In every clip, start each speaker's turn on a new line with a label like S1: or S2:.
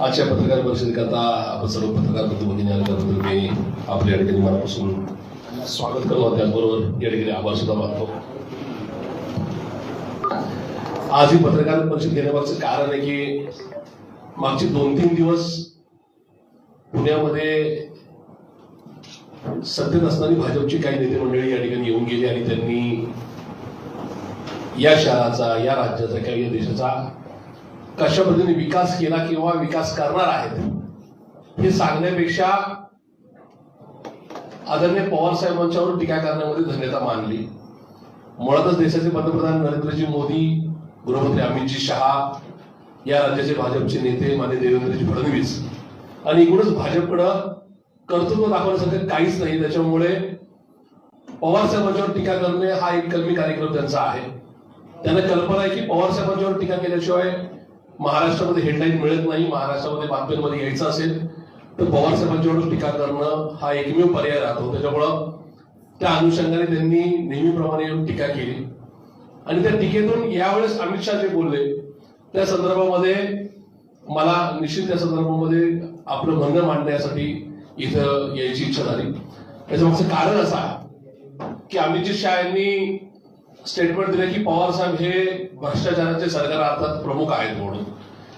S1: आजच्या पत्रकार परिषदेकरता आपण सर्व पत्रकार बंधू भगिनी मी आपल्या या ठिकाणी मनापासून स्वागत करतो. त्याचबरोबर या ठिकाणी आभार सुद्धा मानतो. आज ही पत्रकार परिषद घेण्यामागचं कारण आहे की मागचे दोन तीन दिवस पुण्यामध्ये सत्तेत असणारी भाजपची काही नेते मंडळी या ठिकाणी येऊन गेली आणि त्यांनी या शहराचा या राज्याचा किंवा या देशाचा कशा पद्धतीने विकास केला किंवा विकास करणार आहेत हे सांगण्यापेक्षा आदरणीय पवार साहेबांच्यावर टीका करण्यामध्ये धन्यता मानली. मुळातच देशाचे पंतप्रधान नरेंद्रजी मोदी गृहमंत्री अमितजी शहा या राज्याचे भाजपचे नेते मान्य देवेंद्रजी फडणवीस. आणि एकूणच भाजपकडं कर्तृत्व दाखवण्यासारखं काहीच नाही. त्याच्यामुळे पवार साहेबांच्यावर टीका करणे हा एक कलमी कार्यक्रम त्यांचा आहे. त्यांना कल्पना आहे की पवार साहेबांच्यावर टीका केल्याशिवाय महाराष्ट्रामध्ये हेडलाईन मिळत नाही महाराष्ट्रामध्ये बातम्यांमध्ये यायचं असेल तर पवार साहेबांच्यावर टीका करणं हा एकमेव पर्याय राहतो. त्याच्यामुळं त्या अनुषंगाने त्यांनी नेहमीप्रमाणे येऊन टीका केली. आणि त्या टीकेतून यावेळेस अमित शहा जे बोलले त्या संदर्भामध्ये मला निश्चित त्या संदर्भामध्ये आपलं म्हणणं मांडण्यासाठी इथं यायची इच्छा झाली. त्याचं मागचं कारण असं की अमितजी शहा यांनी स्टेटमेंट दिलं की पवार साहेब हे भ्रष्टाचाराचे सरकार अर्थात प्रमुख आहेत म्हणून.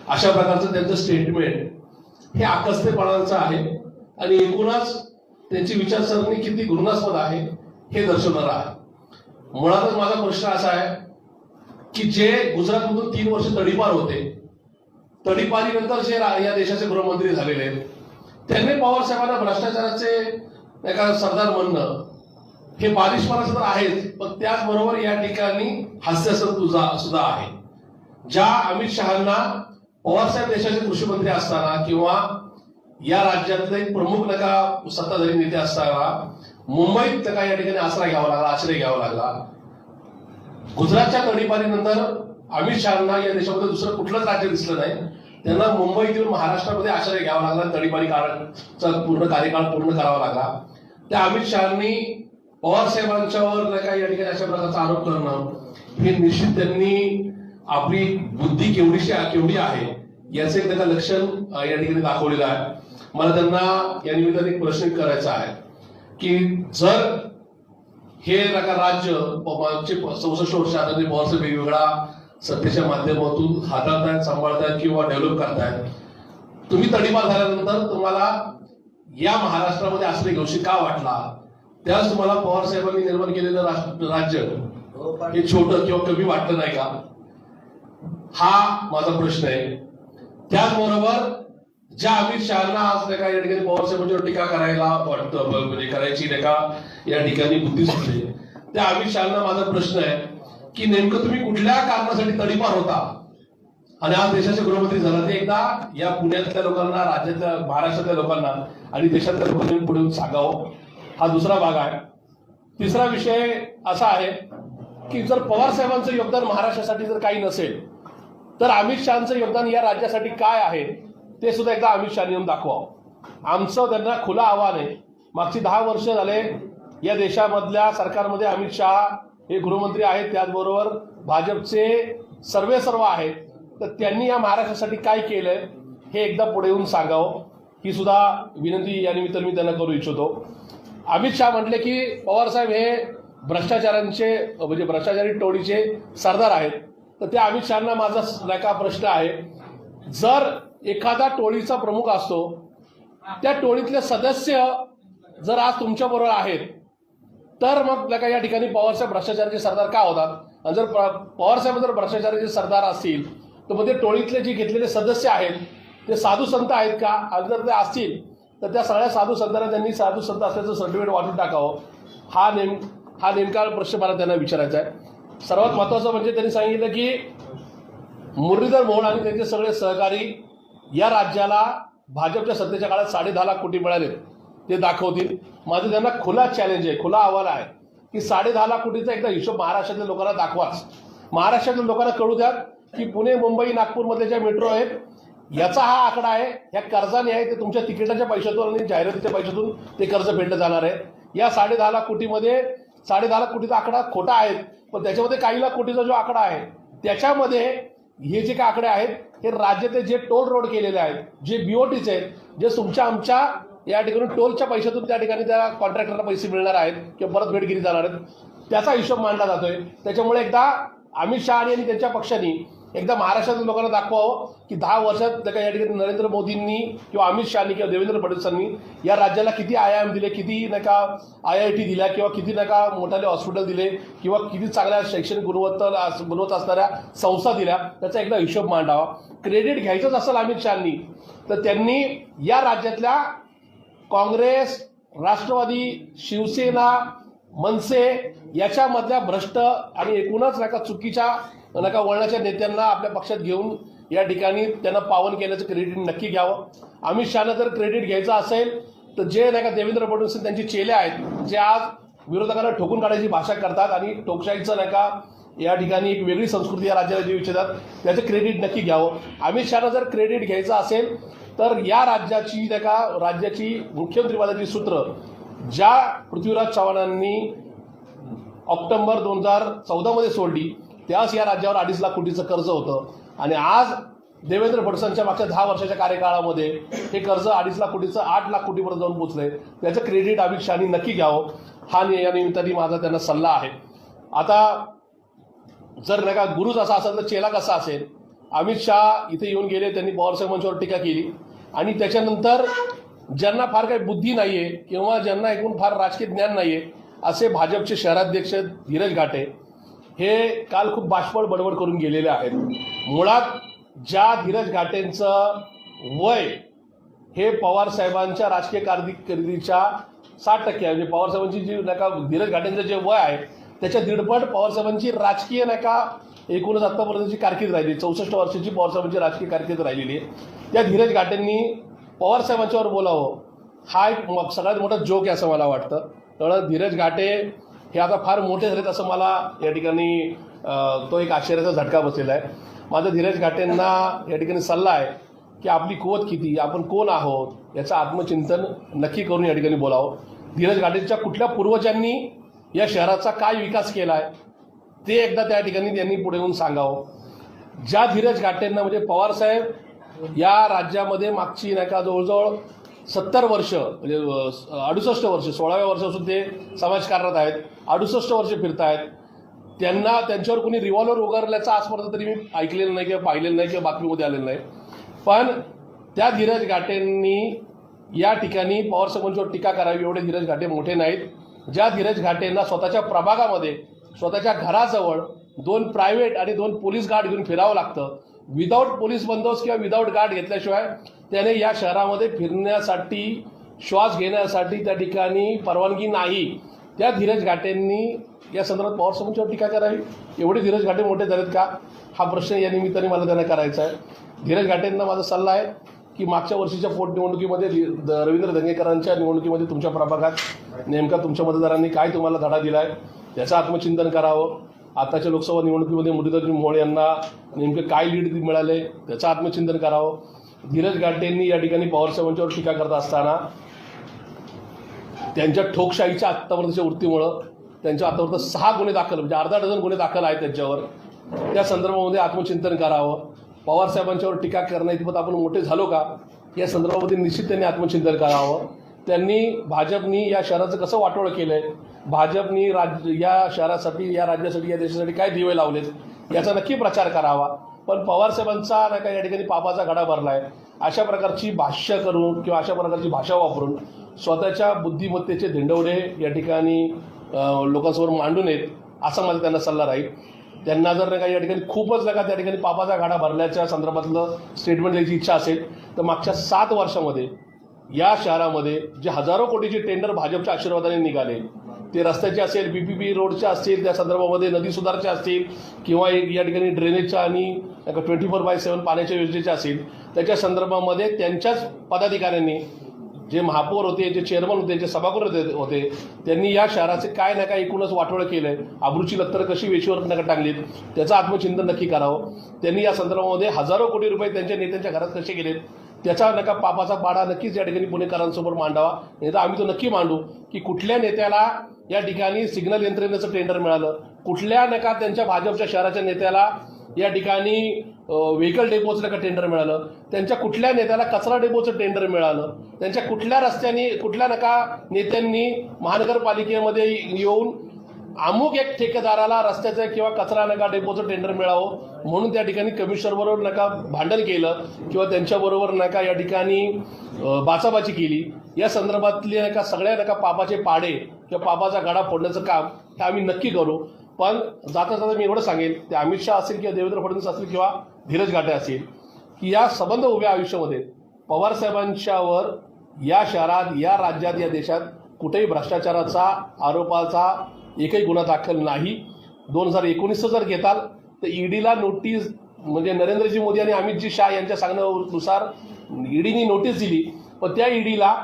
S1: अशा प्रकारचं त्यांचं स्टेटमेंट हे आकस्तेपणाचं आहे. आणि एकूणच त्यांची विचारसरणी किती घृणास्पद आहे हे दर्शवणार आहे. मुळातच माझा प्रश्न असा आहे की जे गुजरातमधून तीन वर्ष तडीपार होते तडीपारीनंतर जे या देशाचे गृहमंत्री झालेले आहेत त्यांनी पवार साहेबांना भ्रष्टाचाराचे एका सरदार म्हणणं हे बालिशपणाचं तर आहेच पण त्याचबरोबर या ठिकाणी हास्यास्पद सुद्धा सुद्धा आहे. ज्या अमित शहाना पवारसाहेब देशाचे कृषी मंत्री असताना किंवा या राज्यातले एक प्रमुख नका सत्ताधारी नेते असताना मुंबईत नका या ठिकाणी आसरा घ्यावा लागला आश्रय घ्यावा लागला. गुजरातच्या तडीपारीनंतर अमित शहाना या देशामध्ये दुसरं कुठलंच राज्य दिसलं नाही. त्यांना मुंबईतील महाराष्ट्रामध्ये आश्रय घ्यावा लागला तडीपारी काळाचा पूर्ण कार्यकाळ पूर्ण करावा लागला. त्या अमित शहानी पवार साहेबांच्यावर नाही या ठिकाणी अशा प्रकारचा आरोप करणं हे निश्चित त्यांनी आपली बुद्धी केवढीशी केवढी आहे याचं एक त्याचं लक्षण या ठिकाणी दाखवलेलं आहे. मला त्यांना या निमित्ताने एक प्रश्न करायचा आहे की जर हे नका राज्य मागचे चौसष्ट वर्ष आधारित पवार साहेब वेगवेगळा सत्तेच्या माध्यमातून हाताळतायत सांभाळतायत किंवा डेव्हलप करतायत तुम्ही तडीपार झाल्यानंतर तुम्हाला या महाराष्ट्रामध्ये आश्रय घेऊशी का वाटला? त्याच तुम्हाला पवार साहेबांनी निर्माण केलेलं राज्य हे छोटं किंवा कमी वाटलं नाही का? हा माझा प्रश्न आहे. त्याचबरोबर ज्या अमित शहाना आज नाही का या ठिकाणी पवार साहेबांच्यावर टीका करायला वाटतं म्हणजे करायची नाही का या ठिकाणी बुद्धी सुचली त्या अमित शहाना माझा प्रश्न आहे की नेमकं तुम्ही कुठल्या कारणासाठी तडीपार होता? आणि आज देशाचे गृहमंत्री झाला ते एकदा या पुण्यातल्या लोकांना राज्यातल्या महाराष्ट्रातल्या लोकांना आणि देशातल्या लोकांनी पुढे सांगावं हा दुसरा भाग आहे. तिसरा विषय असा आहे की जर पवार साहेबांचं योगदान महाराष्ट्रासाठी जर काही नसेल तर अमित शहाचं योगदान या राज्यासाठी काय आहे ते सुद्धा एकदा अमित शहा येऊन दाखवावं. आमचं त्यांना खुलं आव्हान आहे. मागची दहा वर्ष झाले या देशामधल्या सरकारमध्ये अमित शहा हे गृहमंत्री आहेत त्याचबरोबर भाजपचे सर्वे सर्व आहेत. तर त्यांनी या महाराष्ट्रासाठी काय केलंय हे एकदा पुढे येऊन सांगावं. ही सुद्धा विनंती या निमित्ताने मी त्यांना करू इच्छितो. अमित शहा म्हटले की पवारसाहेब हे भ्रष्टाचारांचे म्हणजे भ्रष्टाचारी टोळीचे सरदार आहेत. तर त्या अमित शहाना माझा नाही का प्रश्न आहे. जर एखादा टोळीचा प्रमुख असतो त्या टोळीतले सदस्य जर आज तुमच्या बरोबर आहेत तर मग नका या ठिकाणी पवारसाहेब भ्रष्टाचाराचे सरदार का होतात? आणि जर प- पवारसाहेब जर भ्रष्टाचाराचे सरदार असतील तर मग ते टोळीतले जे घेतलेले सदस्य आहेत ते साधू संत आहेत का? आणि जर ते असतील तर त्या सगळ्या साधू संतांना त्यांनी साधू संत असल्याचं सर्टिफिकेट वाटून टाकावं. हा नेम हा नेमका प्रश्न मला त्यांना विचारायचा आहे. सर्वात महत्वाचं म्हणजे त्यांनी सांगितलं की मुरलीधर मोहन आणि त्यांचे सगळे सहकारी या राज्याला भाजपच्या सत्तेच्या काळात साडे दहा लाख कोटी मिळाले ते दाखवतील. माझं त्यांना खुला चॅलेंज आहे खुला आव्हान आहे की साडे दहा लाख कोटीचा एकदा हिशोब महाराष्ट्रातल्या लोकांना दाखवाच. महाराष्ट्रातल्या लोकांना कळू द्या की पुणे मुंबई नागपूरमध्ये ज्या मेट्रो आहेत याचा हा आकडा आहे ह्या कर्जाने आहे ते तुमच्या तिकिटाच्या पैशातून आणि जाहिरातीच्या पैशातून ते कर्ज फेडलं जाणार आहे. या साडे दहा लाख कोटीमध्ये साडे दहा लाख कोटीचा आकडा खोटा आहे पण त्याच्यामध्ये काही लाख कोटीचा जो आकडा आहे त्याच्यामध्ये हे जे काय आकडे आहेत हे राज्यातले जे टोल रोड केलेले आहेत जे बीओटीचे आहेत जे तुमच्या आमच्या या ठिकाणी टोलच्या पैशातून त्या ठिकाणी त्या कॉन्ट्रॅक्टरला पैसे मिळणार आहेत किंवा परत भेटगिरी जाणार आहेत त्याचा हिशोब मांडला जातोय. त्याच्यामुळे एकदा अमित शहा आणि त्यांच्या पक्षांनी एकदा महाराष्ट्रातील लोकांना दाखवावं की दहा वर्षात त्या या ठिकाणी नरेंद्र मोदींनी किंवा अमित शहानी किंवा देवेंद्र फडणवीसांनी या राज्याला किती आयाम दिले किती नाही का आय आय टी दिल्या किंवा किती नाही का मोठाले हॉस्पिटल दिले किंवा किती चांगल्या शैक्षणिक गुणवत्ता गुणवत्ता असणाऱ्या संस्था दिल्या त्याचा एकदा हिशोब मांडावा. क्रेडिट घ्यायचंच असेल अमित शहानी तर त्यांनी या राज्यातल्या काँग्रेस राष्ट्रवादी शिवसेना मनसे याच्यामधल्या भ्रष्ट आणि एकूणच नका चुकीच्या नका वळणाच्या नेत्यांना आपल्या पक्षात घेऊन या ठिकाणी त्यांना पावन केल्याचं क्रेडिट नक्की घ्यावं. अमित शहानं जर क्रेडिट घ्यायचं असेल तर जे नाही का देवेंद्र फडणवीस त्यांचे चेले आहेत जे आज विरोधकांना ठोकून काढायची भाषा करतात आणि टोकशाहीचं नाही का या ठिकाणी एक वेगळी संस्कृती या राज्याला जीव इच्छितात त्याचं क्रेडिट नक्की घ्यावं. अमित शहानं जर क्रेडिट घ्यायचं असेल तर या राज्याची नाही का राज्याची मुख्यमंत्रीपदाची सूत्र ज्या पृथ्वीराज चव्हाणांनी ऑक्टोबर दोन हजार चौदामध्ये सोडली त्याच या राज्यावर अडीच लाख कोटीचं कर्ज होतं. आणि आज देवेंद्र फडणवीसांच्या मागच्या दहा वर्षाच्या कार्यकाळामध्ये हे कर्ज अडीच लाख कोटीचं आठ लाख कोटीपर्यंत जाऊन पोचलंय. त्याचं क्रेडिट अमित शहानी नक्की घ्यावं. हा या निमित्ताने माझा त्यांना सल्ला आहे. आता जर नाही का गुरुच असा असेल तर चेला कसा असेल? अमित शहा इथे येऊन गेले त्यांनी पवारसाहेब मंचावर टीका केली. आणि त्याच्यानंतर ज्यांना फार काही बुद्धी नाहीये किंवा ज्यांना एकूण फार राजकीय ज्ञान नाहीये असे भाजपचे शहराध्यक्ष धीरज घाटे हे काल खूप बाष्पळ बडबड करून गेलेले आहेत. मुळात ज्या धीरज घाटेंचं वय हे पवार साहेबांच्या राजकीय कारकिर्दीच्या साठ टक्के आहे. म्हणजे पवारसाहेबांची जी नाही का धीरज घाटेंचं जे वय आहे त्याच्या दीडपट पवारसाहेबांची राजकीय नाही का एकूणच आत्तापर्यंतची कारकीर्द राहिली. चौसष्ट वर्षाची पवारसाहेबांची राजकीय कारकीर्द राहिलेली आहे. त्या धीरज घाटेंनी पवारसाहेबांच्यावर बोलावं. हा एक म- सगळ्यात मोठा जोक आहे असं मला वाटतं. त्यामुळे धीरज घाटे हे आता फार मोठे झालेत असं मला या ठिकाणी तो एक आश्चर्याचा झटका बसलेला आहे. माझा धीरज घाटेंना या ठिकाणी सल्ला आहे की आपली कुवत किती आपण कोण आहोत याचं आत्मचिंतन नक्की करून या ठिकाणी बोलावं. धीरज घाटेंच्या कुठल्या पूर्वजांनी या शहराचा काय विकास केला आहे ते एकदा त्या ठिकाणी त्यांनी पुढे येऊन सांगावं. ज्या धीरज घाटेंना म्हणजे पवारसाहेब या राज्यामध्ये मागची नाही का जवळजवळ सत्तर वर्ष म्हणजे अडुसष्ट वर्ष सोळाव्या वर्षापासून ते समाजकारणात आहेत अडुसष्ट वर्ष फिरतायत. त्यांना त्यांच्यावर कोणी रिव्हॉल्वर उगारल्याचा आजपर्यंत तरी मी ऐकलेलं नाही किंवा पाहिलेलं नाही किंवा बातमीमध्ये आलेलं नाही. पण त्या धीरज घाटेंनी या ठिकाणी पवार साहेबांच्यावर टीका करावी एवढे धीरज घाटे मोठे नाहीत. ज्या धीरज घाटेंना स्वतःच्या प्रभागामध्ये स्वतःच्या घराजवळ दोन प्रायव्हेट आणि दोन पोलीस गार्ड घेऊन फिरावं लागतं. विदाऊट पोलीस बंदोबस्त किंवा विदाऊट गार्ड घेतल्याशिवाय त्याने या शहरामध्ये फिरण्यासाठी श्वास घेण्यासाठी त्या ठिकाणी परवानगी नाही. त्या धीरज घाटेंनी या संदर्भात पवार साहेबांच्यावर टीका करावी. एवढे धीरज घाटे मोठे झालेत का? हा प्रश्न या निमित्ताने मला त्यांना करायचा आहे. धीरज घाटेंना माझा सल्ला आहे की मागच्या वर्षीच्या पोटनिवडणुकीमध्ये द- रवींद्र धंगेकरांच्या निवडणुकीमध्ये तुमच्या प्रभागात नेमका तुमच्या मतदारांनी काय तुम्हाला धडा दिला आहे त्याचं आत्मचिंतन करावं. आताच्या लोकसभा निवडणुकीमध्ये मुरलीधरजी मोहोळ यांना नेमके काय लीड मिळाले त्याचं आत्मचिंतन करावं. धीरज गाटेंनी या ठिकाणी पवार साहेबांच्यावर टीका करत असताना त्यांच्या ठोकशाहीच्या आत्तापर्यंतच्या वृत्तीमुळं त्यांच्या आतापर्यंत सहा गुन्हे दाखल म्हणजे अर्धा डझन गुन्हे दाखल आहेत त्यांच्यावर. त्या संदर्भामध्ये आत्मचिंतन करावं. पवार साहेबांच्यावर टीका करण्याइतपत आपण मोठे झालो का? या संदर्भामध्ये निश्चित त्यांनी आत्मचिंतन करावं. त्यांनी भाजपनी या शहराचं कसं वाटोळं केलंय? भाजपनी राज या शहरासाठी या राज्यासाठी या देशासाठी काय दिवे लावलेत? याचा नक्की प्रचार करावा. पण पवारसाहेबांचा नाही का या ठिकाणी पापाचा घडा भरलाय. अशा प्रकारची भाष्य करून किंवा अशा प्रकारची भाषा वापरून स्वतःच्या बुद्धिमत्तेचे धिंडवडे या ठिकाणी लोकांसमोर मांडू नयेत असा माझा त्यांना सल्ला राहील. त्यांना जर नाही का या ठिकाणी खूपच नाही का त्या ठिकाणी पापाचा घाडा भरल्याच्या संदर्भातलं स्टेटमेंट द्यायची इच्छा असेल तर मागच्या सात वर्षामध्ये या शहरामध्ये जे हजारो कोटीचे टेंडर भाजपच्या आशीर्वादाने निघाले ते रस्त्याचे असेल बी पी बी रोडचे असतील त्या संदर्भामध्ये नदी सुधारचे असतील किंवा एक या ठिकाणी ड्रेनेजच्या आणि ट्वेंटी फोर बाय सेवन पाण्याच्या योजनेच्या असतील त्याच्या संदर्भामध्ये त्यांच्याच पदाधिकाऱ्यांनी जे महापौर होते जे चेअरमन होते जे सभागृह होते होते त्यांनी या शहराचे काय ना काय एकूणच वाटोळं केलं आहे आबरूची लत्तर कशी वेशीवर नका टांगलीत त्याचं आत्मचिंतन नक्की करावं. त्यांनी या संदर्भामध्ये हजारो कोटी रुपये त्यांच्या नेत्यांच्या घरात कसे गेलेत त्याचा नका पापाचा पाडा नक्कीच या ठिकाणी पुणेकरांसमोर मांडावा. नाही तर आम्ही तो नक्की मांडू की कुठल्या नेत्याला या ठिकाणी सिग्नल यंत्रणेचं टेंडर मिळालं? कुठल्या नका त्यांच्या भाजपच्या शहराच्या नेत्याला या ठिकाणी व्हेकल डेपोचं नका टेंडर मिळालं? त्यांच्या कुठल्या नेत्याला कचरा डेपोचं टेंडर मिळालं? त्यांच्या कुठल्या रस्त्यांनी कुठल्या नका नेत्यांनी महानगरपालिकेमध्ये येऊन अमुक एक ठेकेदाराला रस्त्याचं किंवा कचरा नका डेपोचं टेंडर मिळावं म्हणून त्या ठिकाणी कमिशनर बरोबर नका भांडण केलं किंवा त्यांच्याबरोबर नका या ठिकाणी बाचाबाची केली. या संदर्भातले नका सगळ्या नका पापाचे पाडे किंवा पापाचा गाडा फोडण्याचं काम हे आम्ही नक्की करू. पण जाता जाता मी एवढं सांगेन ते अमित शहा असेल किंवा देवेंद्र फडणवीस असतील किंवा धीरज घाटे असेल की या संबंध उभ्या आयुष्यामध्ये पवारसाहेबांच्यावर या शहरात या राज्यात या देशात कुठेही भ्रष्टाचाराचा आरोपाचा एकही गुन्हा दाखल नाही. दोन हजार एकोणीसचं जर घेताल तर ईडीला नोटीस म्हणजे नरेंद्रजी मोदी आणि अमितजी शाह यांच्या सांगण्यानुसार ईडीने नोटीस दिली. पण त्या ईडीला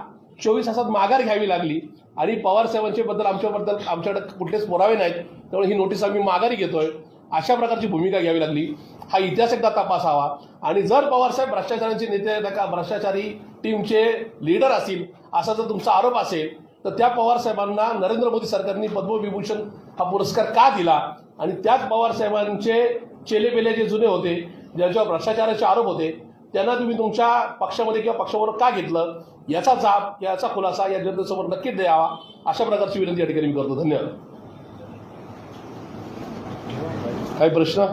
S1: चोवीस तासात माघार घ्यावी लागली. आणि पवारबद्दल आमच्याबद्दल आमच्याकडे कुठलेच पुरावे नाहीत. त्यामुळे ही नोटीस आम्ही माघारी घेतोय. अशा प्रकारची भूमिका घ्यावी लागली. हा इतिहास एकदा तपासावा. आणि जर पवारसाहेब भ्रष्टाचाराचे भ्रष्टाचारांचे नेते का भ्रष्टाचारी टीमचे लीडर असतील असा जर तुमचा आरोप असेल तर त्या पवार साहेबांना नरेंद्र मोदी सरकारने पद्मविभूषण हा पुरस्कार का दिला? आणि त्याच पवार साहेबांचे चेलेपेले जे जुने होते ज्यांच्यावर भ्रष्टाचाराचे आरोप होते त्यांना तुम्ही तुमच्या पक्षामध्ये किंवा पक्षाबरोबर का घेतलं? याचा जाब याचा खुलासा या जनतेसमोर नक्कीच द्यावा. अशा प्रकारची विनंती या ठिकाणी मी करतो. धन्यवाद. काही प्रश्न?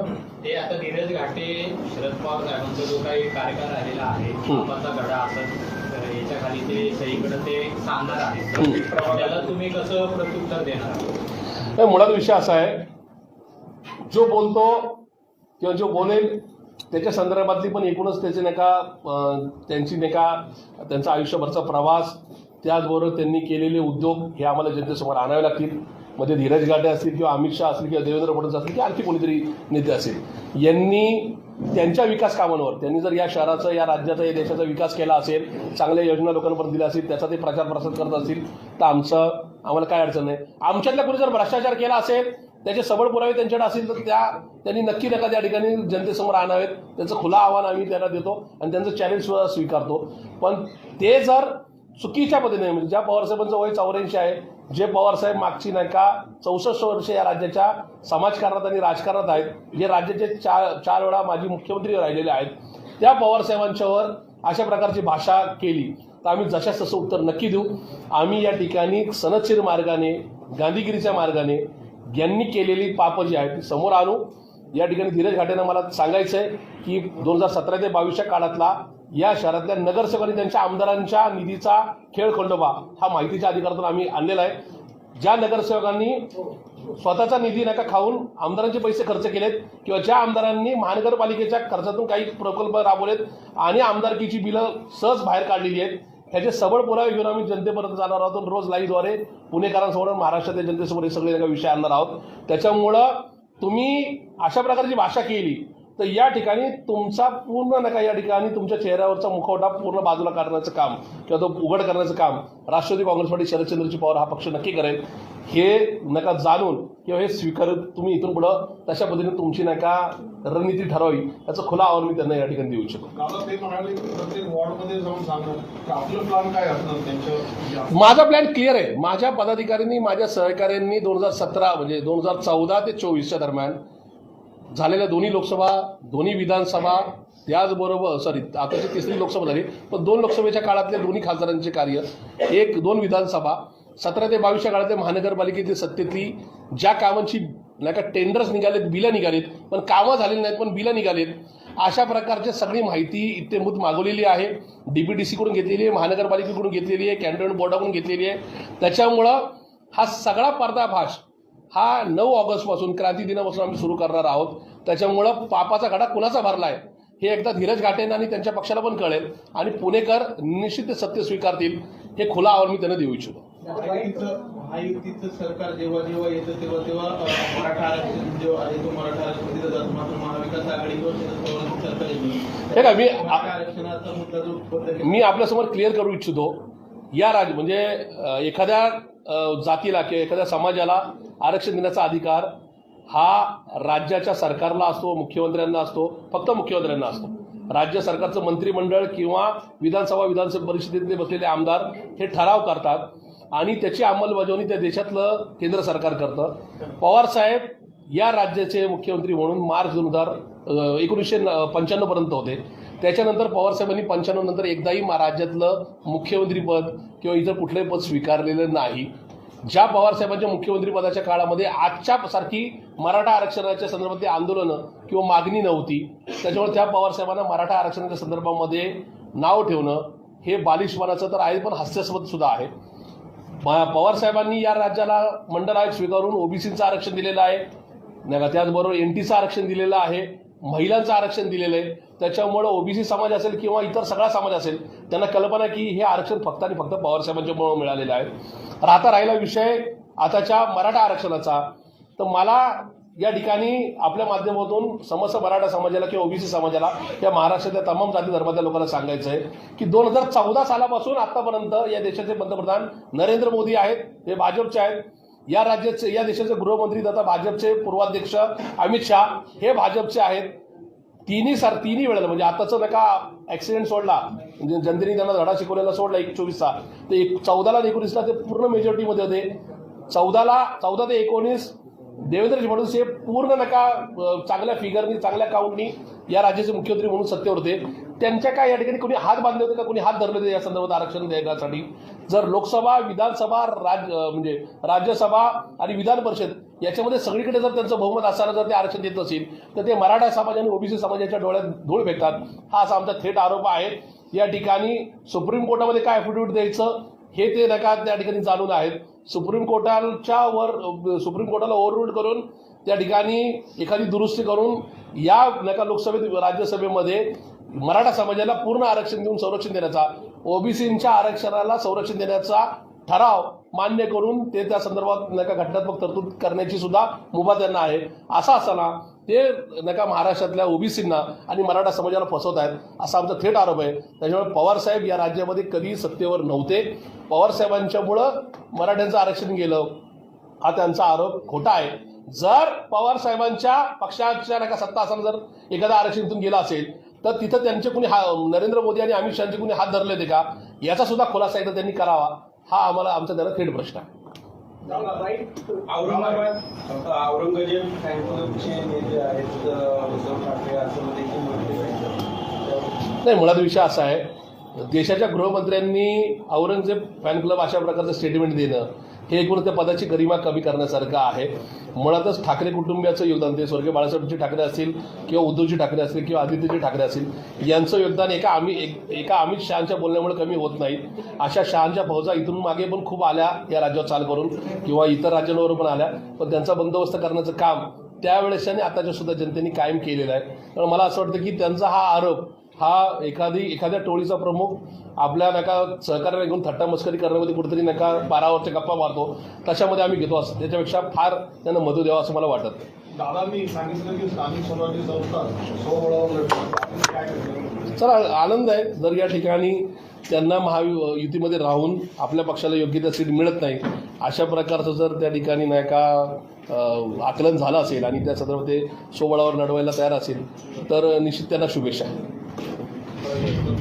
S2: ते आता धीरज घाटे शरद पवार साहेबांचा जो काही कार्यकाळ राहिलेला आहे याच्या खाली ते ते सांगणार
S1: हम्म.
S2: त्याला तुम्ही कसं प्रत्युत्तर देणार?
S1: मुळात विषय असा आहे जो बोलतो किंवा जो बोलेल त्याच्या संदर्भातली पण एकूणच त्याचे नाही का त्यांची नाही का त्यांचा आयुष्यभरचा प्रवास त्याचबरोबर त्यांनी केलेले उद्योग हे आम्हाला जनतेसमोर आणावे लागतील. मध्ये धीरज गाडे असतील किंवा अमित शहा असतील किंवा देवेंद्र फडणवीस असतील किंवा आणखी कोणीतरी नेते असेल. यांनी त्यांच्या विकास कामांवर. त्यांनी जर या शहराचा या राज्याचा या देशाचा विकास केला असेल चांगल्या योजना लोकांपर्यंत दिल्या असतील त्याचा ते प्रचार प्रसार करत असतील तर आमचं आम्हाला काय अडचण नाही. आमच्यातल्या कोणी जर भ्रष्टाचार केला असेल त्याचे सबळ पुरावे त्यांच्याकडे असतील तर त्या त्यांनी नक्की नका त्या ठिकाणी जनतेसमोर आणावेत. त्यांचं खुलं आव्हान आम्ही त्यांना देतो आणि त्यांचं चॅलेंज सुद्धा स्वीकारतो. पण ते जर चुकीच्या पद्धतीने म्हणजे ज्या पवारसाहेबांचं वय चौऱ्याऐंशी आहे जे पवारसाहेब मागची नाही का चौसष्ट वर्ष या राज्याच्या समाजकारणात आणि राजकारणात आहेत जे राज्याचे चार चार वेळा माजी मुख्यमंत्री राहिलेले आहेत त्या पवारसाहेबांच्यावर अशा प्रकारची भाषा केली. तर आम्ही जशास तसं उत्तर नक्की देऊ. आम्ही या ठिकाणी सनदशीर मार्गाने गांधीगिरीच्या मार्गाने यांनी केलेली पापं जी आहेत ती समोर आणू. या ठिकाणी धीरज घाटेनं मला सांगायचं आहे की दोन हजार सतरा ते बावीसच्या काळातला या शहरातल्या नगरसेवकांनी त्यांच्या आमदारांच्या निधीचा खेळ खंडोबा हा माहितीच्या अधिकारातून आम्ही आणलेला आहे. ज्या नगरसेवकांनी स्वतःचा निधी नका खाऊन आमदारांचे पैसे खर्च केलेत किंवा ज्या आमदारांनी महानगरपालिकेच्या खर्चातून काही प्रकल्प राबवलेत आणि आमदारकीची बिलं सहज बाहेर काढलेली आहेत ह्याचे सबळ पुरावे घेऊन आम्ही जनतेपर्यंत जाणार आहोत. रोज लाईव्हद्वारे पुणेकरांसमोर महाराष्ट्रातील जनतेसमोर हे सगळे विषय आणणार आहोत. त्याच्यामुळं तुम्ही अशा प्रकारची भाषा केली तर या ठिकाणी तुमचा पूर्ण नका या ठिकाणी तुमच्या चेहऱ्यावरचा मुखवटा पूर्ण बाजूला काढण्याचं काम किंवा तो उघड करण्याचं काम राष्ट्रवादी काँग्रेस पार्टी शरदचंद्रजी पवार हा पक्ष नक्की करेल. हे नका जाणून किंवा हे स्वीकार तुम्ही इथून पुढं तशा पद्धतीने तुमची नका रणनीती ठरवावी याचं खुला आव्हान मी त्यांना या ठिकाणी देऊ इच्छितो.
S3: मला ते म्हणाले की प्रत्येक वॉर्डमध्ये जाऊन सांगू. की आपलं प्लॅन काय असणार त्यांच्या
S1: माझा प्लॅन क्लिअर आहे. माझ्या पदाधिकाऱ्यांनी माझ्या सहकाऱ्यांनी दोन हजार सतरा म्हणजे दोन हजार चौदा ते चोवीसच्या दरम्यान झालेल्या दोन्ही लोकसभा दोन्ही विधानसभा त्याचबरोबर सॉरी आताची तिसरी लोकसभा झाली पण दोन लोकसभेच्या काळातल्या दोन्ही खासदारांचे कार्य एक दोन विधानसभा सतरा ते बावीसच्या काळातल्या महानगरपालिकेतील सत्तेतली ज्या कामांची नाही का टेंडर्स निघालेत बिलं निघालेत पण कामं झालेली नाहीत पण बिलं निघालेत अशा प्रकारची सगळी माहिती इत्यंभूत मागवलेली आहे. डी बी टी सीकडून घेतलेली आहे महानगरपालिकेकडून घेतलेली आहे कॅन्टोन्मेंट बोर्डाकडून घेतलेली आहे. त्याच्यामुळं हा सगळा पर्दाभाष हा नऊ ऑगस्टपासून क्रांती दिनापासून आम्ही सुरू करणार आहोत. त्याच्यामुळं पापाचा गडा कुणाचा भरला आहे हे एकदा धीरज घाटेन आणि त्यांच्या पक्षाला पण कळेल. आणि पुणेकर निश्चित ते सत्य स्वीकारतील हे खुला आव्हान मी त्यांना देऊ इच्छितो.
S3: महायुतीचं सरकार जेव्हा जेव्हा येतं तेव्हा तेव्हा मराठा आरक्षण जेव्हा येतो मराठा आरक्षण दिलं जातं. मात्र महाविकास आघाडी किंवा शरद पवारांचं सरकार
S1: हे का मी
S3: आरक्षणाचा मुद्दा जो
S1: मी आपल्यासमोर क्लिअर करू इच्छितो. या राज म्हणजे एखाद्या जातीला किंवा एखाद्या समाजाला आरक्षण देण्याचा अधिकार हा राज्याच्या सरकारला असतो मुख्यमंत्र्यांना असतो फक्त मुख्यमंत्र्यांना असतो. राज्य सरकारचं मंत्रिमंडळ किंवा विधानसभा विधानसभा परिषदेतले बसलेले आमदार हे ठराव करतात आणि त्याची अंमलबजावणी त्या देशातलं केंद्र सरकार करतं. पवार साहेब या राज्याचे मुख्यमंत्री म्हणून मार्च दोन हजार एकोणीसशे पंच्याण्णवपर्यंत होते. त्याच्यानंतर पवारसाहेबांनी पंच्याण्णव नंतर एकदाही राज्यातलं मुख्यमंत्रीपद किंवा इतर कुठलंही पद स्वीकारलेलं नाही. ज्या पवारसाहेबांच्या मुख्यमंत्रीपदाच्या काळामध्ये आजच्या सारखी मराठा आरक्षणाच्या संदर्भातली आंदोलनं किंवा मागणी नव्हती त्याच्यामुळे त्या पवारसाहेबांना मराठा आरक्षणाच्या संदर्भामध्ये नाव ठेवणं हे बालिशपणाचं तर आहे पण हास्यास्पद सुद्धा आहे. पवारसाहेबांनी या राज्याला मंडल आयोग स्वीकारून ओबीसीचं आरक्षण दिलेलं आहे. नाही का? त्याचबरोबर एन टीचं आरक्षण दिलेलं आहे. महिलांचं आरक्षण दिलेलं आहे. त्याच्यामुळं ओबीसी समाज असेल किंवा इतर सगळा समाज असेल त्यांना कल्पना की हे आरक्षण फक्त आणि फक्त पवारसाहेबांच्यामुळं मिळालेलं आहे. तर आता राहिला विषय आताच्या मराठा आरक्षणाचा. तर मला या ठिकाणी आपल्या माध्यमातून समस्त मराठा समाजाला किंवा ओबीसी समाजाला या महाराष्ट्रातल्या तमाम जाती धर्मातल्या लोकांना सांगायचं आहे की दोन हजार चौदा सालापासून आतापर्यंत या देशाचे पंतप्रधान नरेंद्र मोदी आहेत हे भाजपचे आहेत. या राज्याचे या देशाचे गृहमंत्री तथा भाजपचे पूर्वाध्यक्ष अमित शहा हे भाजपचे आहेत. तिन्ही सर तिन्ही वेळेला म्हणजे आताचं नका ऍक्सिडेंट सोडला. म्हणजे जनतेने त्यांना धडा शिकवलेला सोडला एक चोवीसचा. ते एक चौदाला एकोणीसला ते पूर्ण मेजॉरिटीमध्ये होते. चौदाला चौदा ते एकोणीस देवेंद्रजी फडणवीस हे पूर्ण नका चांगल्या फिगरनी चांगल्या काउंटनी या राज्याचे मुख्यमंत्री म्हणून सत्तेवर होते. त्यांच्या काय या ठिकाणी कोणी हात बांधले होते का? कोणी हात धरले होते या संदर्भात आरक्षण देण्यासाठी? जर लोकसभा विधानसभा राज म्हणजे राज्यसभा आणि विधान परिषद याच्यामध्ये सगळीकडे जर त्यांचं बहुमत असताना जर ते आरक्षण देत असेल तर ते मराठा समाज आणि ओबीसी समाजाच्या डोळ्यात धूळ फेकतात. हा असा आमचा थेट आरोप आहे. या ठिकाणी सुप्रीम कोर्टामध्ये काय अफिडेविट द्यायचं हे ते नका त्या ठिकाणी जाणून आहेत. सुप्रीम कोर्टाच्या वर सुप्रीम कोर्टाला ओव्हररूल करून त्या ठिकाणी एखादी दुरुस्ती करून या नका लोकसभेत राज्यसभेमध्ये मराठा समाजाला पूर्ण आरक्षण देऊन संरक्षण देण्याचा ओबीसींच्या आरक्षणाला संरक्षण देण्याचा ठराव मान्य करून ते त्या संदर्भात नका घटनात्मक तरतूद करण्याची सुद्धा मुभा त्यांना आहे. असा असताना ते नका महाराष्ट्रातल्या ओबीसींना आणि मराठा समाजाला फसवत आहेत असा आमचा थेट आरोप आहे. त्याच्यामुळे पवार साहेब या राज्यामध्ये कधीही सत्तेवर नव्हते. पवार साहेबांच्यामुळं मराठ्यांचं आरक्षण गेलं. हा त्यांचा आरोप खोटा आहे. जर पवार साहेबांच्या पक्षाच्या नका सत्ता असताना जर एखादा आरक्षणातून गेला असेल तर तिथं त्यांचे कुणी हा नरेंद्र मोदी आणि अमित शहाचे कुणी हात धरले होते का? याचा सुद्धा खुलासा एकदा त्यांनी करावा. हा आम्हाला आमचा त्यांना थेट प्रश्न आहे.
S4: औरंगाबाद औरंगजेब फॅन नेते आहेत उद्धव ठाकरे असं देखील म्हटले
S1: नाही मुळात विषय असा आहे. देशाच्या गृहमंत्र्यांनी औरंगजेब फॅन क्लब अशा प्रकारचं स्टेटमेंट देणं हे एकूण त्या पदाची गरिमा कमी करण्यासारखं आहे. मुळातच ठाकरे कुटुंबियाचं योगदान ते स्वर्गीय बाळासाहेबजी ठाकरे असतील किंवा उद्धवजी ठाकरे असतील किंवा आदित्यजी ठाकरे असतील यांचं योगदान एका आम्ही एक- एका अमित शहाच्या बोलण्यामुळे कमी होत नाही. अशा शहांच्या फौजा इथून मागे पण खूप आल्या या राज्यात चाल करून किंवा इतर राज्यांवर पण आल्या. पण त्यांचा बंदोबस्त करण्याचं काम त्यावेळेस आणि आताच्या सुद्धा जनतेने कायम केलेलं आहे. तर मला असं वाटतं की त्यांचा हा आरोप हा एखादी एखाद्या टोळीचा प्रमुख आपल्या नका सहकार्याला घेऊन थट्टा मस्करी करण्यामध्ये कुठेतरी नका बारावरच्या गप्पा मारतो. तशामध्ये आम्ही घेतो असं. त्याच्यापेक्षा फार त्यांना मधू द्यावा असं मला वाटत.
S3: दादांनी सांगितलं की स्थानिक स्वराज्य संस्था सोहळावर लढतात. काय करणार?
S1: चला आनंद आहे. जर या ठिकाणी त्यांना महायुतीमध्ये राहून आपल्या पक्षाला योग्य त्या सीट मिळत नाही अशा प्रकारचं जर त्या ठिकाणी नाही का आकलन झालं असेल आणि त्या संदर्भात ते सोबळावर लढवायला तयार असेल तर निश्चित त्यांना शुभेच्छा. Thank you.